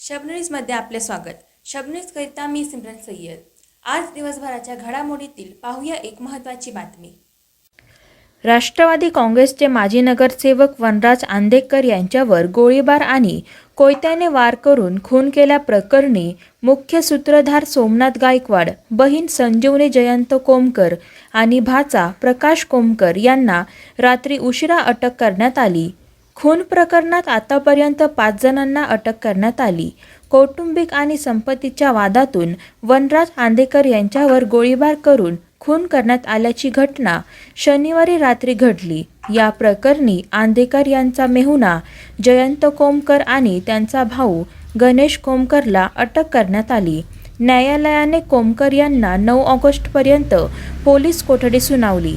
शबनरीजमध्ये आपले स्वागत. शबनरीजकरिता मी सिमरन सय्यद. आज दिवसभराच्या घडामोडीतील पाहूया एक महत्त्वाची बातमी. राष्ट्रवादी काँग्रेसचे माजी नगरसेवक वनराज आंदेकर यांच्यावर गोळीबार आणि कोयत्याने वार करून खून केल्याप्रकरणी मुख्य सूत्रधार सोमनाथ गायकवाड बहीण संजीवनी जयंत कोमकर आणि भाचा प्रकाश कोमकर यांना रात्री उशिरा अटक करण्यात आली. खून प्रकरणात आतापर्यंत पाच जणांना अटक करण्यात आली. कौटुंबिक आणि संपत्तीच्या वादातून वनराज आंदेकर यांच्यावर गोळीबार करून खून करण्यात आल्याची घटना शनिवारी रात्री घडली. या प्रकरणी आंदेकर यांचा मेहुणा जयंत कोमकर आणि त्यांचा भाऊ गणेश कोमकरला अटक करण्यात आली. न्यायालयाने कोमकर यांना नऊ ऑगस्टपर्यंत पोलीस कोठडी सुनावली.